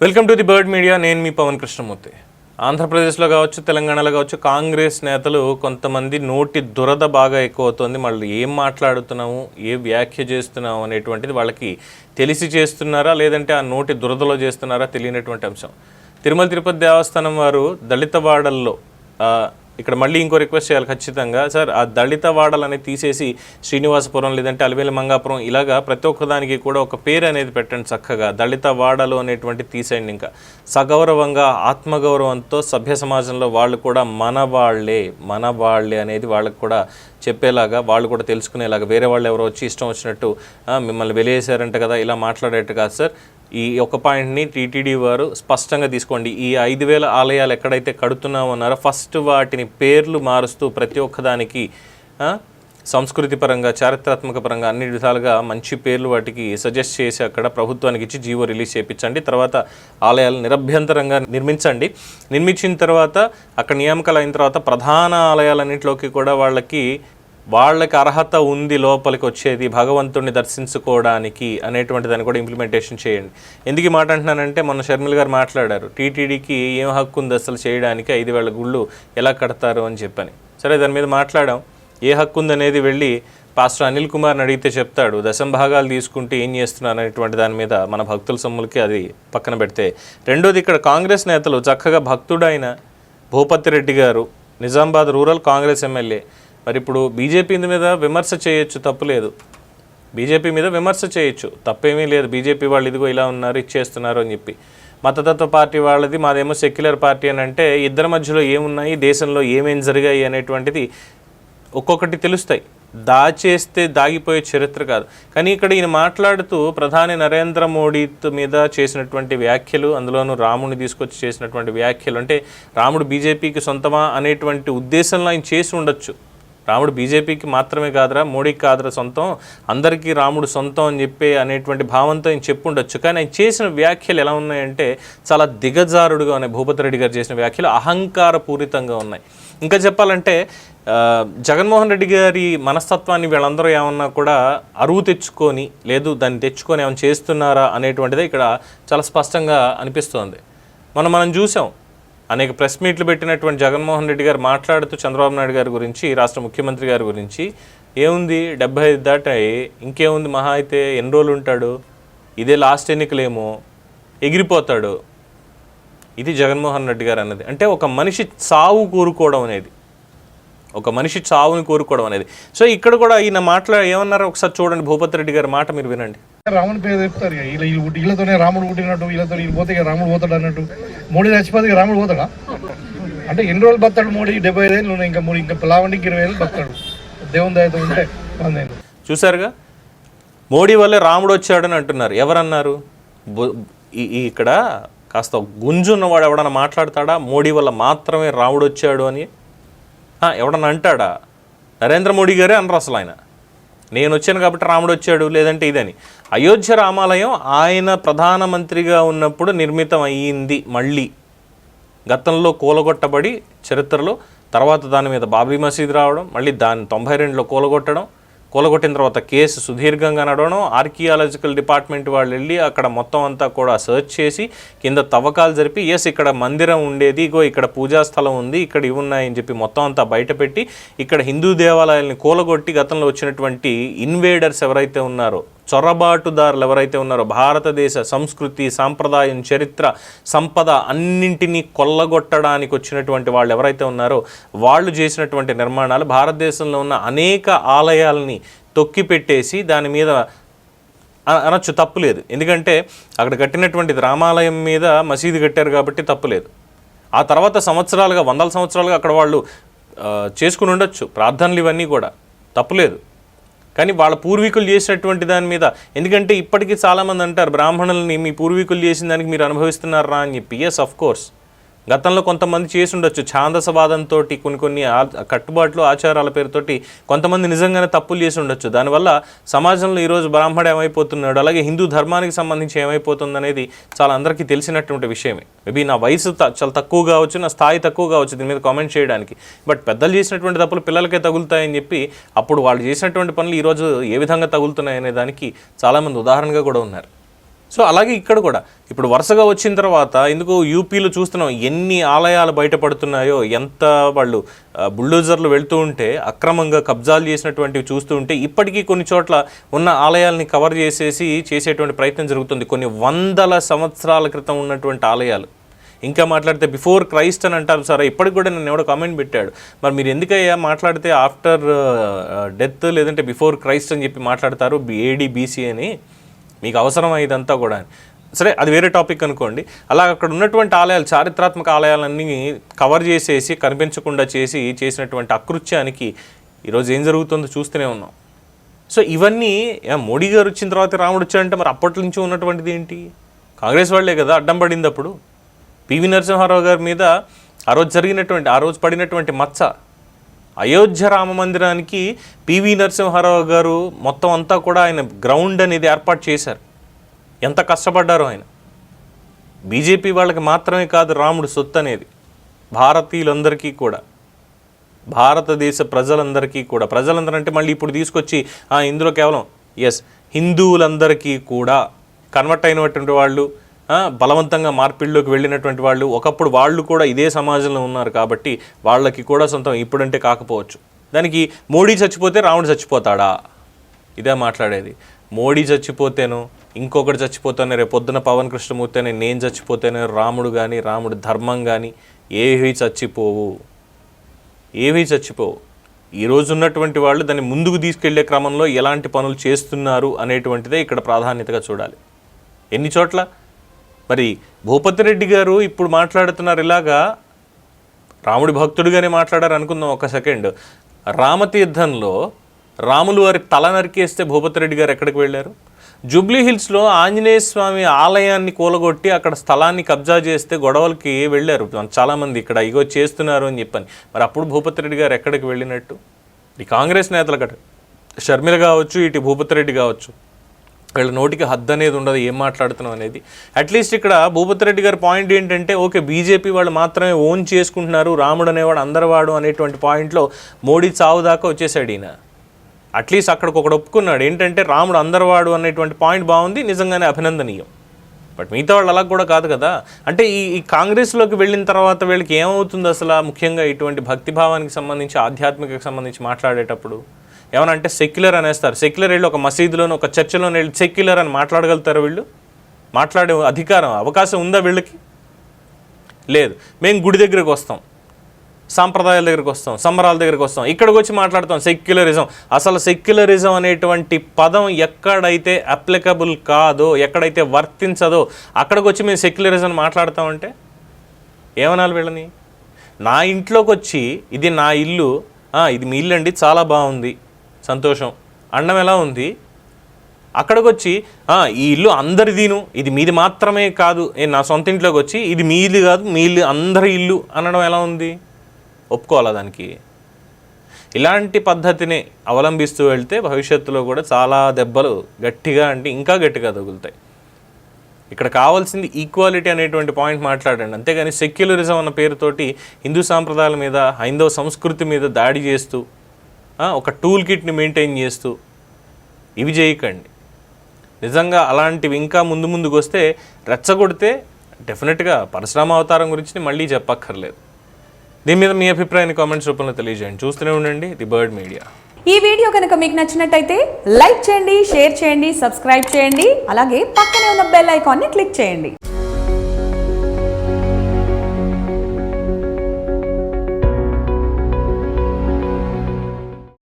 Welcome to the bird media. నేను మీ పవన్ కృష్ణమూర్తి. ఆంధ్రప్రదేశ్లో కావచ్చు తెలంగాణలో కావచ్చు కాంగ్రెస్ నేతలు కొంతమంది నోటి దురద బాగా ఎక్కువ అవుతుంది మళ్ళీ ఏం మాట్లాడుతున్నాము ఏ వ్యాఖ్య చేస్తున్నాము అనేటువంటిది వాళ్ళకి తెలిసి చేస్తున్నారా లేదంటే ఆ నోటి దురదలో చేస్తున్నారా తెలియనటువంటి అంశం. తిరుమల తిరుపతి దేవస్థానం వారు దళిత వాడల్లో ఇక్కడ మళ్ళీ ఇంకో రిక్వెస్ట్ చేయాలి ఖచ్చితంగా. సార్ ఆ దళిత వాడలని తీసేసి శ్రీనివాసపురం లేదంటే అలివేలి మంగాపురం ఇలాగా ప్రతి ఒక్కదానికి కూడా ఒక పేరు అనేది పెట్టండి చక్కగా. దళిత వాడలు అనేటువంటి తీసేయండి ఇంకా. సగౌరవంగా ఆత్మగౌరవంతో సభ్య సమాజంలో వాళ్ళు కూడా మన వాళ్ళే మన వాళ్ళే అనేది వాళ్ళకి కూడా చెప్పేలాగా వాళ్ళు కూడా తెలుసుకునేలాగా. వేరే వాళ్ళు ఎవరో వచ్చి ఇష్టం వచ్చినట్టు మిమ్మల్ని వెలియేశారంట కదా ఇలా మాట్లాడేట్టు కాదు సార్. ఈ ఒక పాయింట్ని టీటీడీ వారు స్పష్టంగా తీసుకోండి. ఈ ఐదు వేల ఆలయాలు ఎక్కడైతే కడుతున్నామో అన్నారో ఫస్ట్ వాటిని పేర్లు మారుస్తూ ప్రతి ఒక్కదానికి సంస్కృతి పరంగా చారిత్రాత్మక పరంగా అన్ని విధాలుగా మంచి పేర్లు వాటికి సజెస్ట్ చేసి అక్కడ ప్రభుత్వానికి ఇచ్చి జీవో రిలీజ్ చేయించండి తర్వాత ఆలయాలు నిరభ్యంతరంగా నిర్మించండి. నిర్మించిన తర్వాత అక్కడ నియామకాలు అయిన తర్వాత ప్రధాన ఆలయాలన్నింటిలోకి కూడా వాళ్ళకి వాళ్ళకి అర్హత ఉంది లోపలికి వచ్చేది భగవంతుడిని దర్శించుకోవడానికి అనేటువంటి దాన్ని కూడా ఇంప్లిమెంటేషన్ చేయండి. ఎందుకు ఈ మాట అంటున్నానంటే మొన్న షర్మిల్ గారు మాట్లాడారు టీటీడీకి ఏం హక్కు ఉంది అసలు చేయడానికి ఐదు వేల గుళ్ళు ఎలా కడతారు అని చెప్పని. సరే దాని మీద మాట్లాడాం. ఏ హక్కు ఉందనేది వెళ్ళి పాస్టర్ అనిల్ కుమార్ని అడిగితే చెప్తాడు దశం భాగాలు తీసుకుంటే ఏం చేస్తున్నారు అనేటువంటి దాని మీద మన భక్తుల సొమ్ములకి అది పక్కన పెడితే. రెండోది ఇక్కడ కాంగ్రెస్ నేతలు చక్కగా భక్తుడైన భూపతి రెడ్డి గారు నిజామాబాద్ రూరల్ కాంగ్రెస్ ఎమ్మెల్యే. మరి ఇప్పుడు బీజేపీ మీద విమర్శ చేయొచ్చు తప్పులేదు బీజేపీ మీద విమర్శ చేయొచ్చు తప్పేమీ లేదు. బీజేపీ వాళ్ళు ఇదిగో ఇలా ఉన్నారు ఇచ్చేస్తున్నారు అని చెప్పి. మతతత్వ పార్టీ వాళ్ళది మాదేమో సెక్యులర్ పార్టీ అని అంటే ఇద్దరి మధ్యలో ఏమున్నాయి దేశంలో ఏమేం జరిగాయి అనేటువంటిది ఒక్కొక్కటి తెలుస్తాయి. దాచేస్తే దాగిపోయే చరిత్ర కాదు. కానీ ఇక్కడ ఈయన మాట్లాడుతూ ప్రధాని నరేంద్ర మోడీ మీద చేసినటువంటి వ్యాఖ్యలు అందులోనూ రాముని తీసుకొచ్చి చేసినటువంటి వ్యాఖ్యలు. అంటే రాముడు బీజేపీకి సొంతమా అనేటువంటి ఉద్దేశంలో ఆయన చేసి ఉండొచ్చు. రాముడు బీజేపీకి మాత్రమే కాదురా మోడీకి కాదురా సొంతం. అందరికీ రాముడు సొంతం అని చెప్పి అనేటువంటి భావంతో ఆయన చెప్పుండొచ్చు. కానీ ఆయన చేసిన వ్యాఖ్యలు ఎలా ఉన్నాయంటే చాలా దిగజారుడుగా ఉన్నాయి. భూపతి రెడ్డి గారు చేసిన వ్యాఖ్యలు అహంకారపూరితంగా ఉన్నాయి. ఇంకా చెప్పాలంటే జగన్మోహన్ రెడ్డి గారి మనస్తత్వాన్ని వీళ్ళందరూ ఏమన్నా కూడా అరువు తెచ్చుకొని లేదు దాన్ని తెచ్చుకొని ఏమైనా చేస్తున్నారా అనేటువంటిదే ఇక్కడ చాలా స్పష్టంగా అనిపిస్తోంది. మనం మనం చూసాం అనేక ప్రెస్ మీట్లు పెట్టినటువంటి జగన్మోహన్ రెడ్డి గారు మాట్లాడుతూ చంద్రబాబు నాయుడు గారి గురించి రాష్ట్ర ముఖ్యమంత్రి గారి గురించి ఏముంది డెబ్బై ఐదు దాటాయి. ఇంకేముంది మహా అయితే ఎన్ని రోజులు ఉంటాడు? ఇదే లాస్ట్ ఎన్నికలేమో. ఎగిరిపోతాడు. ఇది జగన్మోహన్ రెడ్డి గారు అన్నది. అంటే ఒక మనిషి సావు కోరుకోవడం అనేది. ఒక మనిషి చావుని కోరుకోవడం అనేది. సో ఇక్కడ కూడా ఈయన మాట్లా ఏమన్నారో ఒకసారి చూడండి. భూపతి రెడ్డి గారి మాట మీరు వినండి. రాముని పేరు చెప్తారు వీళ్ళతోనే రాముడు పుట్టినట్టు వీళ్ళతో వీళ్ళు పోతే రాముడు పోతాడు అన్నట్టు. మోడీ చచ్చిపోతే రాముడు పోతాడా? అంటే ఎన్ని రోజులు బతాడు మోడీ? డెబ్బై ఐదు ఏళ్ళు ఉన్నాయి. ఇంకా మూడు ఇంకా లావండికి ఇరవై ఏళ్ళు బతాడు. దేవుని దయతో ఉంటే వందేళ్ళు చూసారుగా మోడీ వల్లే రాముడు వచ్చాడని అంటున్నారు. ఎవరన్నారు? ఇక్కడ కాస్త గుంజున్నవాడు ఎవడన్నా మాట్లాడతాడా? మోడీ వల్ల మాత్రమే రాముడు వచ్చాడు అని ఎవడన్నా అంటాడా? నరేంద్ర మోడీ గారే అనరు అసలు ఆయన. నేను వచ్చాను కాబట్టి రాముడు వచ్చాడు లేదంటే ఇదని. అయోధ్య రామాలయం ఆయన ప్రధానమంత్రిగా ఉన్నప్పుడు నిర్మితం అయ్యింది మళ్ళీ. గతంలో కూలగొట్టబడి చరిత్రలో తర్వాత దాని మీద బాబీ మసీద్ రావడం మళ్ళీ దాన్ని తొంభై రెండులో కూలగొట్టడం కూలగొట్టిన తర్వాత కేసు సుదీర్ఘంగా నడవడం ఆర్కియాలజికల్ డిపార్ట్మెంట్ వాళ్ళు వెళ్ళి అక్కడ మొత్తం అంతా కూడా సర్చ్ చేసి కింద తవ్వకాలు జరిపి ఎస్ ఇక్కడ మందిరం ఉండేది ఇగో ఇక్కడ పూజా స్థలం ఉంది ఇక్కడ ఇవి ఉన్నాయని చెప్పి మొత్తం అంతా బయటపెట్టి ఇక్కడ హిందూ దేవాలయాల్ని కూలగొట్టి గతంలో వచ్చినటువంటి ఇన్వేడర్స్ ఎవరైతే ఉన్నారో చొరబాటుదారులు ఎవరైతే ఉన్నారో భారతదేశ సంస్కృతి సాంప్రదాయం చరిత్ర సంపద అన్నింటినీ కొల్లగొట్టడానికి వచ్చినటువంటి వాళ్ళు ఎవరైతే ఉన్నారో వాళ్ళు చేసినటువంటి నిర్మాణాలు భారతదేశంలో ఉన్న అనేక ఆలయాలని తొక్కిపెట్టేసి దాని మీద అనొచ్చు తప్పులేదు ఎందుకంటే అక్కడ కట్టినటువంటి రామాలయం మీద మసీదు కట్టారు కాబట్టి తప్పులేదు ఆ తర్వాత సంవత్సరాలుగా వందల సంవత్సరాలుగా అక్కడ వాళ్ళు చేసుకుని ఉండొచ్చు. ప్రార్థనలు ఇవన్నీ కూడా తప్పులేదు కానీ వాళ్ళ పూర్వీకులు చేసినటువంటి దాని మీద. ఎందుకంటే ఇప్పటికీ చాలామంది అంటారు బ్రాహ్మణుల్ని మీ పూర్వీకులు చేసిన దానికి మీరు అనుభవిస్తున్నారా? అని చెప్పి. ఎస్ అఫ్ కోర్స్ గతంలో కొంతమంది చేసి ఉండొచ్చు. ఛాందసవాదంతో కొన్ని కొన్ని ఆ- కట్టుబాట్లు ఆచారాల పేరుతోటి కొంతమంది నిజంగానే తప్పులు చేసి ఉండొచ్చు. దానివల్ల సమాజంలో ఈరోజు బ్రాహ్మడు ఏమైపోతున్నాడు అలాగే హిందూ ధర్మానికి సంబంధించి ఏమైపోతుంది అనేది చాలా అందరికీ తెలిసినటువంటి విషయమే. మేబీ నా వయసు చాలా తక్కువ కావచ్చు నా స్థాయి తక్కువ కావచ్చు దీని మీద కామెంట్ చేయడానికి. బట్ పెద్దలు చేసినటువంటి తప్పులు పిల్లలకే తగులుతాయని చెప్పి అప్పుడు వాళ్ళు చేసినటువంటి పనులు ఈరోజు ఏ విధంగా తగులుతున్నాయి అనే దానికి చాలామంది ఉదాహరణగా కూడా ఉన్నారు. సో అలాగే ఇక్కడ కూడా. ఇప్పుడు వరుసగా వచ్చిన తర్వాత ఎందుకు యూపీలో చూస్తున్నాం ఎన్ని ఆలయాలు బయటపడుతున్నాయో ఎంత వాళ్ళు బుల్డోజర్లు వెళ్తూ ఉంటే అక్రమంగా కబ్జాలు చేసినటువంటివి చూస్తూ ఉంటే ఇప్పటికీ కొన్ని చోట్ల ఉన్న ఆలయాల్ని కవర్ చేసేసి చేసేటువంటి ప్రయత్నం జరుగుతుంది. కొన్ని వందల సంవత్సరాల క్రితం ఉన్నటువంటి ఆలయాలు. ఇంకా మాట్లాడితే బిఫోర్ క్రైస్ట్ అని అంటారు సరే ఇప్పటికి కూడా నన్ను ఎవడో కామెంట్ పెట్టాడు. మరి మీరు ఎందుకయ్యా మాట్లాడితే ఆఫ్టర్ డెత్ లేదంటే బిఫోర్ క్రైస్ట్ అని చెప్పి మాట్లాడతారు ఏడీ బీసీ అని. మీకు అవసరం ఇదంతా కూడా. సరే అది వేరే టాపిక్ అనుకోండి. అలా అక్కడ ఉన్నటువంటి ఆలయాలు చారిత్రాత్మక ఆలయాలన్నీ కవర్ చేసేసి కనిపించకుండా చేసి చేసినటువంటి అకృత్యానికి ఈరోజు ఏం జరుగుతుందో చూస్తూనే ఉన్నాం. సో ఇవన్నీ మోడీ గారు వచ్చిన తర్వాత రాముడు వచ్చాడంటే మరి అప్పటి నుంచి ఉన్నటువంటిది ఏంటి? కాంగ్రెస్ వాళ్ళే కదా అడ్డం పడింది అప్పుడు. పివి నరసింహారావు గారి మీద ఆ రోజు జరిగినటువంటి ఆ రోజు పడినటువంటి మచ్చ. అయోధ్య రామ మందిరానికి పివి నరసింహారావు గారు మొత్తం అంతా కూడా ఆయన గ్రౌండ్ అనేది ఏర్పాటు చేశారు. ఎంత కష్టపడ్డారో ఆయన? బీజేపీ వాళ్ళకి మాత్రమే కాదు రాముడు సొత్తు అనేది. భారతీయులందరికీ కూడా. భారతదేశ ప్రజలందరికీ కూడా. ప్రజలందరూ అంటే మళ్ళీ ఇప్పుడు తీసుకొచ్చి ఆ, ఇందులో కేవలం ఎస్ హిందువులందరికీ కూడా కన్వర్ట్ అయినటువంటి వాళ్ళు బలవంతంగా మార్పిడిలోకి వెళ్ళినటువంటి వాళ్ళు ఒకప్పుడు వాళ్ళు కూడా ఇదే సమాజంలో ఉన్నారు కాబట్టి వాళ్ళకి కూడా సొంతం ఇప్పుడంటే కాకపోవచ్చు. దానికి మోడీ చచ్చిపోతే రావణ్ చచ్చిపోతాడా? ఇదే మాట్లాడేది. మోడీ చచ్చిపోతేను ఇంకొకటి చచ్చిపోతేనే రేపు పొద్దున పవన్ కృష్ణమూర్తి నేను చచ్చిపోతేనే రాముడు కానీ రాముడు ధర్మం కానీ ఏవి చచ్చిపోవు. ఏవి చచ్చిపోవు. ఈరోజు ఉన్నటువంటి వాళ్ళు దాన్ని ముందుకు తీసుకెళ్ళే క్రమంలో ఎలాంటి పనులు చేస్తున్నారు అనేటువంటిదే ఇక్కడ ప్రాధాన్యతగా చూడాలి. ఎన్ని చోట్ల? మరి భూపతి రెడ్డి గారు ఇప్పుడు మాట్లాడుతున్నారు ఇలాగా. రాముడి భక్తుడిగానే మాట్లాడారు అనుకుందాం ఒక సెకండ్. రామతీర్థంలో రాములు వారి తల నరికేస్తే భూపతి రెడ్డి గారు ఎక్కడికి వెళ్ళారు? జూబ్లీ హిల్స్లో ఆంజనేయ స్వామి ఆలయాన్ని కూలగొట్టి అక్కడ స్థలాన్ని కబ్జా చేస్తే గొడవలకి వెళ్ళారు. చాలామంది ఇక్కడ ఇగో చేస్తున్నారు అని చెప్పని. మరి అప్పుడు భూపతి రెడ్డి గారు ఎక్కడికి వెళ్ళినట్టు? ఈ కాంగ్రెస్ నేతలు అక్కడ. షర్మిల కావచ్చు ఇటు భూపతి రెడ్డి కావచ్చు. వీళ్ళ నోటికి హద్దు అనేది ఉండదు ఏం మాట్లాడుతున్నాం అనేది. అట్లీస్ట్ ఇక్కడ భూపతి రెడ్డి గారి పాయింట్ ఏంటంటే ఓకే బీజేపీ వాళ్ళు మాత్రమే ఓన్ చేసుకుంటున్నారు రాముడు అనేవాడు అందరివాడు అనేటువంటి పాయింట్లో మోడీ చావు దాకా వచ్చేసాడు ఈయన. అట్లీస్ట్ అక్కడికి ఒకడు ఒప్పుకున్నాడు. ఏంటంటే రాముడు అందరివాడు అనేటువంటి పాయింట్ బాగుంది నిజంగానే అభినందనీయం. బట్ మిగతా వాళ్ళు అలా కూడా కాదు కదా. అంటే ఈ ఈ కాంగ్రెస్లోకి వెళ్ళిన తర్వాత వీళ్ళకి ఏమవుతుంది అసలు ముఖ్యంగా ఇటువంటి భక్తిభావానికి సంబంధించి ఆధ్యాత్మికకు సంబంధించి మాట్లాడేటప్పుడు? ఏమనంటే సెక్యులర్ అనేస్తారు. సెక్యులర్ వెళ్ళి ఒక మసీదులోనో ఒక చర్చిలోనో వెళ్ళి సెక్యులర్ అని మాట్లాడగలుగుతారు వీళ్ళు? మాట్లాడే అధికారం అవకాశం ఉందా వీళ్ళకి? లేదు. మేము గుడి దగ్గరకు వస్తాం. సాంప్రదాయాల దగ్గరికి వస్తాం సంబరాల దగ్గరికి వస్తాం. ఇక్కడికి వచ్చి మాట్లాడతాం సెక్యులరిజం. అసలు సెక్యులరిజం అనేటువంటి పదం ఎక్కడైతే అప్లికబుల్ కాదో ఎక్కడైతే వర్తించదో అక్కడికి వచ్చి మేము సెక్యులరిజం మాట్లాడతామంటే? ఏమనాలి వీళ్ళని? నా ఇంట్లోకి వచ్చి ఇది నా ఇల్లు ఇది మీ ఇల్లు అండి చాలా బాగుంది. సంతోషం. అండం ఎలా ఉంది? అక్కడికి వచ్చి ఈ ఇల్లు అందరిదీను ఇది మీది మాత్రమే కాదు నా సొంత ఇంట్లోకి వచ్చి ఇది మీది కాదు మీ ఇల్లు అందరి ఇల్లు అనడం ఎలా ఉంది? ఒప్పుకోవాలా దానికి? ఇలాంటి పద్ధతిని అవలంబిస్తూ వెళ్తే భవిష్యత్తులో కూడా చాలా దెబ్బలు గట్టిగా అంటే ఇంకా గట్టిగా తగులుతాయి. ఇక్కడ కావాల్సింది ఈక్వాలిటీ అనేటువంటి పాయింట్ మాట్లాడండి. అంతేగాని సెక్యులరిజం అన్న పేరుతోటి హిందూ సాంప్రదాయాల మీద హైందవ సంస్కృతి మీద దాడి చేస్తూ ఒక టూల్ కిట్ని మెయింటైన్ చేస్తూ ఇవి చేయకండి. నిజంగా అలాంటివి ఇంకా ముందు ముందుకు వస్తే రెచ్చగొడితే డెఫినెట్గా పరశురామ అవతారం గురించి మళ్ళీ చెప్పక్కర్లేదు. దీని మీద మీ అభిప్రాయాన్ని కామెంట్స్ రూపంలో తెలియజేయండి. చూస్తూనే ఉండండి ది బర్డ్ మీడియా. ఈ వీడియో కనుక మీకు నచ్చినట్టయితే లైక్ చేయండి షేర్ చేయండి సబ్స్క్రైబ్ చేయండి అలాగే పక్కనే ఉన్న బెల్ ఐకాన్ని క్లిక్ చేయండి.